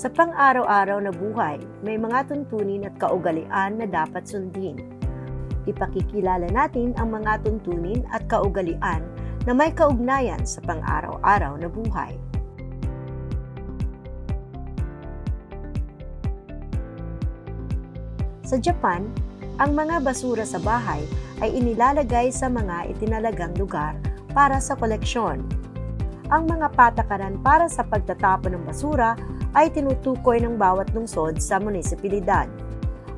Sa pang-araw-araw na buhay, may mga tuntunin at kaugalian na dapat sundin. Ipakikilala natin ang mga tuntunin at kaugalian na may kaugnayan sa pang-araw-araw na buhay. Sa Japan, ang mga basura sa bahay ay inilalagay sa mga itinalagang lugar para sa koleksyon. Ang mga patakaran para sa pagtatapon ng basura ay tinutukoy ng bawat lungsod sa munisipalidad.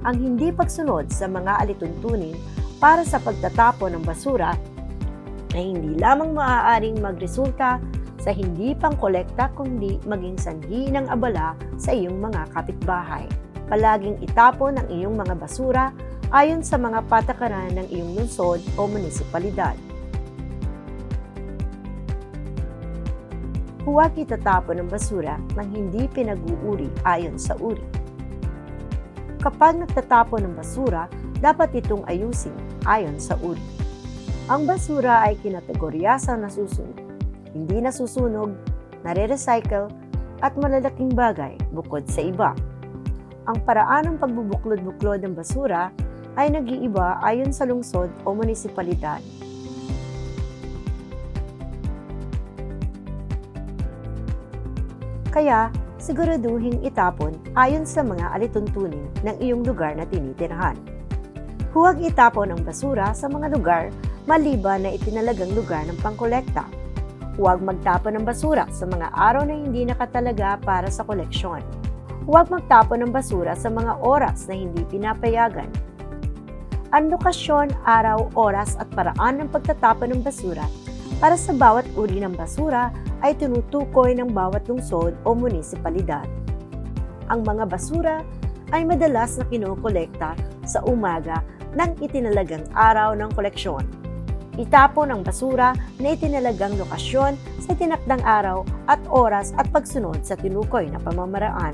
Ang hindi pagsunod sa mga alituntunin para sa pagtatapon ng basura ay hindi lamang maaaring magresulta sa hindi pangkolekta kundi maging sanhi ng abala sa iyong mga kapitbahay. Palaging itapon ang iyong mga basura ayon sa mga patakaran ng iyong lungsod o munisipalidad. Huwag itatapon ng basura ng hindi pinag-uuri ayon sa uri. Kapag nagtatapon ng basura, dapat itong ayusin ayon sa uri. Ang basura ay kinategorya sa nasusunog, hindi nasusunog, nare-recycle, at malalaking bagay bukod sa iba. Ang paraan ng pagbubuklod-buklod ng basura ay nag-iiba ayon sa lungsod o munisipalidad. Kaya, siguraduhing itapon ayon sa mga alituntunin ng iyong lugar na tinitirhan. Huwag itapon ang basura sa mga lugar maliban na itinalagang lugar ng pangkolekta. Huwag magtapon ng basura sa mga araw na hindi nakatalaga para sa koleksyon. Huwag magtapon ng basura sa mga oras na hindi pinapayagan. Ang lokasyon, araw, oras at paraan ng pagtatapon ng basura para sa bawat uri ng basura ay tinutukoy ng bawat lungsod o munisipalidad. Ang mga basura ay madalas na kinokolekta sa umaga ng itinalagang araw ng koleksyon. Itapon ang basura na itinalagang lokasyon sa tinakdang araw at oras at pagsunod sa tinukoy na pamamaraan.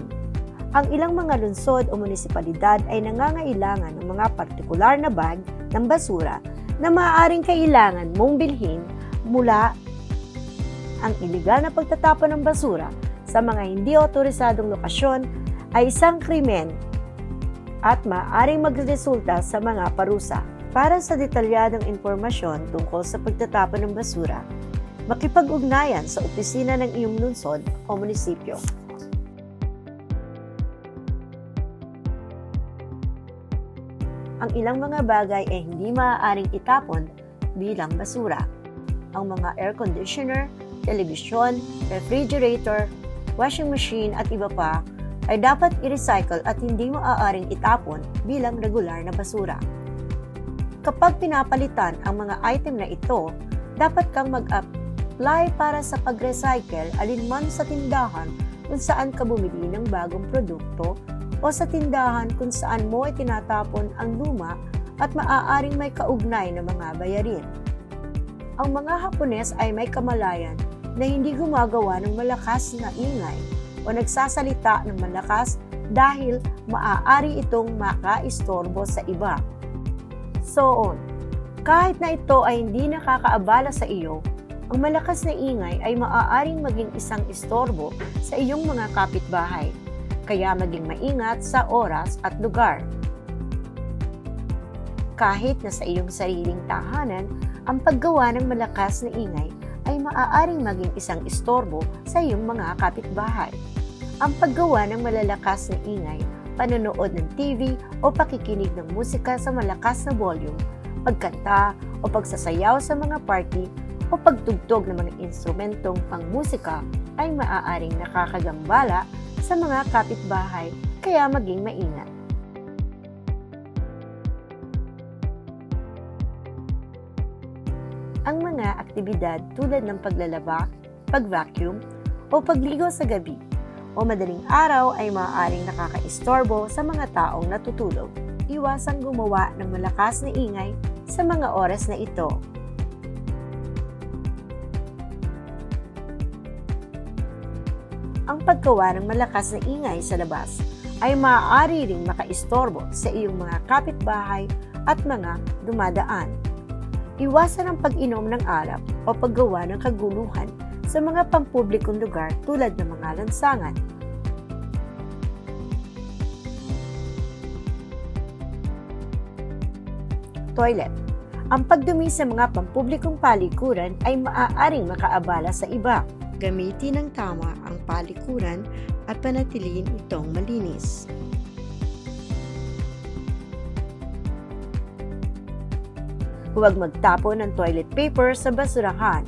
Ang ilang mga lungsod o munisipalidad ay nangangailangan ng mga partikular na bag ng basura na maaaring kailangan mong bilhin mula ang iligal na pagtatapon ng basura sa mga hindi otorisadong lokasyon ay isang krimen at maaaring magresulta sa mga parusa. Para sa detalyadong impormasyon tungkol sa pagtatapon ng basura, makipag-ugnayan sa opisina ng iyong lungsod o munisipyo. Ang ilang mga bagay ay hindi maaaring itapon bilang basura. Ang mga air conditioner, telebisyon, refrigerator, washing machine at iba pa ay dapat i-recycle at hindi maaaring itapon bilang regular na basura. Kapag pinapalitan ang mga item na ito, dapat kang mag-apply para sa pag-recycle alinman sa tindahan kung saan ka bumili ng bagong produkto o sa tindahan kung saan mo itinatapon ang luma at maaaring may kaugnay na mga bayarin. Ang mga Hapones ay may kamalayan na hindi gumagawa ng malakas na ingay o nagsasalita ng malakas dahil maaari itong makaistorbo sa iba. So on, kahit na ito ay hindi nakakaabala sa iyo, ang malakas na ingay ay maaaring maging isang istorbo sa iyong mga kapitbahay, kaya maging maingat sa oras at lugar. Kahit na sa iyong sariling tahanan, ang paggawa ng malakas na ingay ay maaaring maging isang istorbo sa iyong mga kapitbahay. Ang paggawa ng malalakas na ingay, panonood ng TV o pakikinig ng musika sa malakas na volume, pagkanta o pagsasayaw sa mga party o pagtugtog ng mga instrumentong pangmusika ay maaaring nakakagambala sa mga kapitbahay kaya maging maingat. Mga aktibidad tulad ng paglalaba, pag-vacuum, o pagligo sa gabi o madaling araw ay maaaring nakakaistorbo sa mga taong natutulog. Iwasang gumawa ng malakas na ingay sa mga oras na ito. Ang paggawa ng malakas na ingay sa labas ay maaari ring makaistorbo sa iyong mga kapitbahay at mga dumadaan. Iwasan ang pag-inom ng alak o paggawa ng kaguluhan sa mga pampublikong lugar tulad ng mga lansangan. Toilet Ang pagdumi sa mga pampublikong palikuran ay maaaring makaabala sa iba. Gamitin ng tama ang palikuran at panatiliin itong malinis. Huwag magtapon ng toilet paper sa basurahan.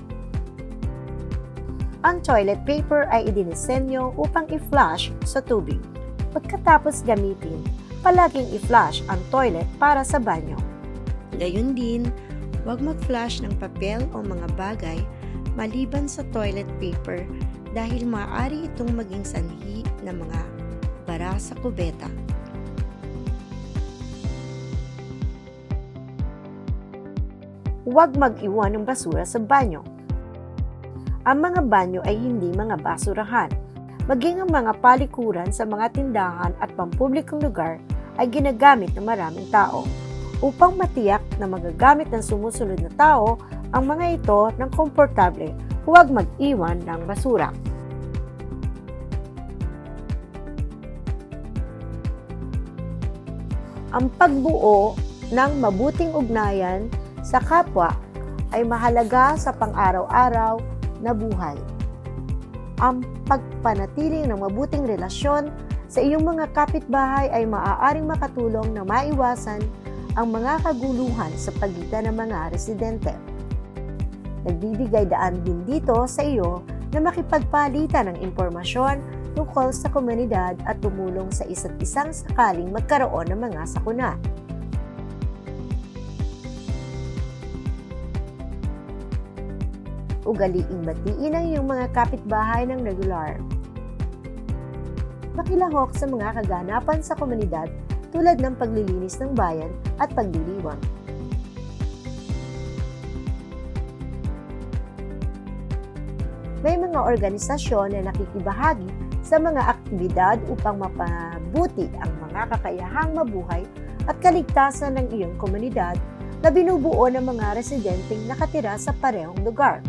Ang toilet paper ay idinisenyo upang i-flush sa tubig. Pagkatapos gamitin, palaging i-flush ang toilet para sa banyo. Gayun din, huwag mag-flush ng papel o mga bagay maliban sa toilet paper dahil maaari itong maging sanhi ng mga bara sa kubeta. Huwag mag-iwan ng basura sa banyo. Ang mga banyo ay hindi mga basurahan. Maging ang mga palikuran sa mga tindahan at pampublikong lugar ay ginagamit ng maraming tao. Upang matiyak na magagamit ng sumusunod na tao ang mga ito ng komportable, huwag mag-iwan ng basura. Ang pagbuo ng mabuting ugnayan sa kapwa ay mahalaga sa pang-araw-araw na buhay. Ang pagpanatili ng mabuting relasyon sa iyong mga kapitbahay ay maaaring makatulong na maiwasan ang mga kaguluhan sa pagitan ng mga residente. Nagbibigay daan din dito sa iyo na makipagpalitan ng impormasyon tungkol sa komunidad at tumulong sa isa't isang sakaling magkaroon ng mga sakuna. Ugaliing batiin ang iyong mga kapitbahay ng regular. Makilahok sa mga kaganapan sa komunidad tulad ng paglilinis ng bayan at pagdiriwang. May mga organisasyon na nakikibahagi sa mga aktibidad upang mapabuti ang mga kakayahang mabuhay at kaligtasan ng iyong komunidad na binubuo ng mga residenteng nakatira sa parehong lugar.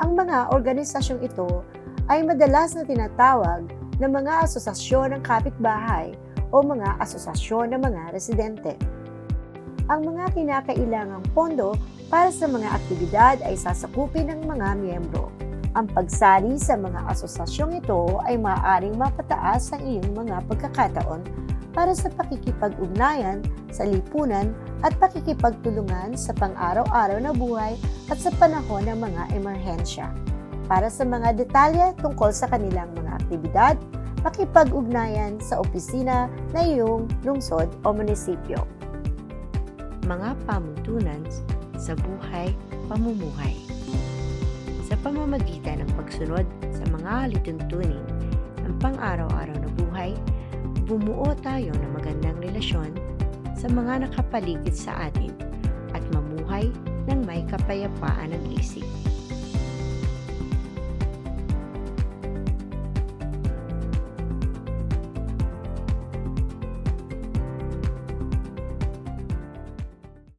Ang mga organisasyong ito ay madalas na tinatawag na mga asosasyon ng kapitbahay o mga asosasyon ng mga residente. Ang mga kinakailangang pondo para sa mga aktibidad ay sasakupin ng mga miyembro. Ang pagsali sa mga asosasyong ito ay maaaring mapataas ang iyong mga pagkakataon para sa pakikipag-ugnayan sa lipunan at pakikipagtulungan sa pang-araw-araw na buhay at sa panahon ng mga emerhensya. Para sa mga detalye tungkol sa kanilang mga aktibidad, makipag-ugnayan sa opisina na iyong lungsod o munisipyo. Mga pamutunan sa buhay pamumuhay sa pamamagitan ng pagsunod sa mga lituntunin ng pang-araw-araw na buhay, bumuo tayo ng magandang relasyon sa mga nakapaligid sa atin at mamuhay ng may kapayapaan ng isip.